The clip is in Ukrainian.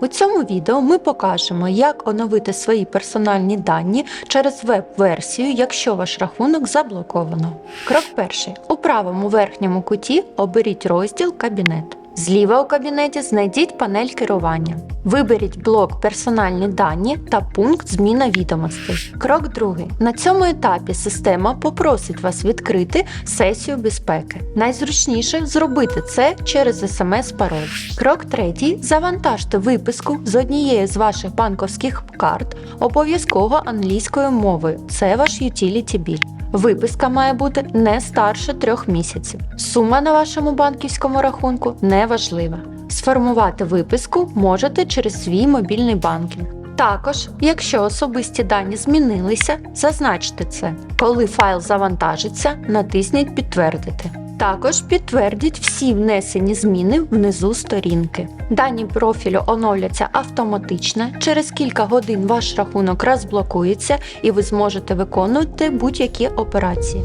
У цьому відео ми покажемо, як оновити свої персональні дані через веб-версію, якщо ваш рахунок заблоковано. Крок перший. У правому верхньому куті оберіть розділ Кабінет. Зліва у кабінеті знайдіть панель керування. Виберіть блок Персональні дані та пункт Зміна відомостей. Крок другий. На цьому етапі система попросить вас відкрити сесію безпеки. Найзручніше зробити це через смс-пароль. Крок третій. Завантажте виписку з однієї з ваших банковських карт обов'язково англійською мовою. Це ваш utility bill. Виписка має бути не старше трьох місяців. Сума на вашому банківському рахунку не важлива. Сформувати виписку можете через свій мобільний банкінг. Також, якщо особисті дані змінилися, зазначте це. Коли файл завантажиться, натисніть Підтвердити. Також підтвердіть всі внесені зміни внизу сторінки. Дані профілю оновляться автоматично. Через кілька годин ваш рахунок розблокується і ви зможете виконувати будь-які операції.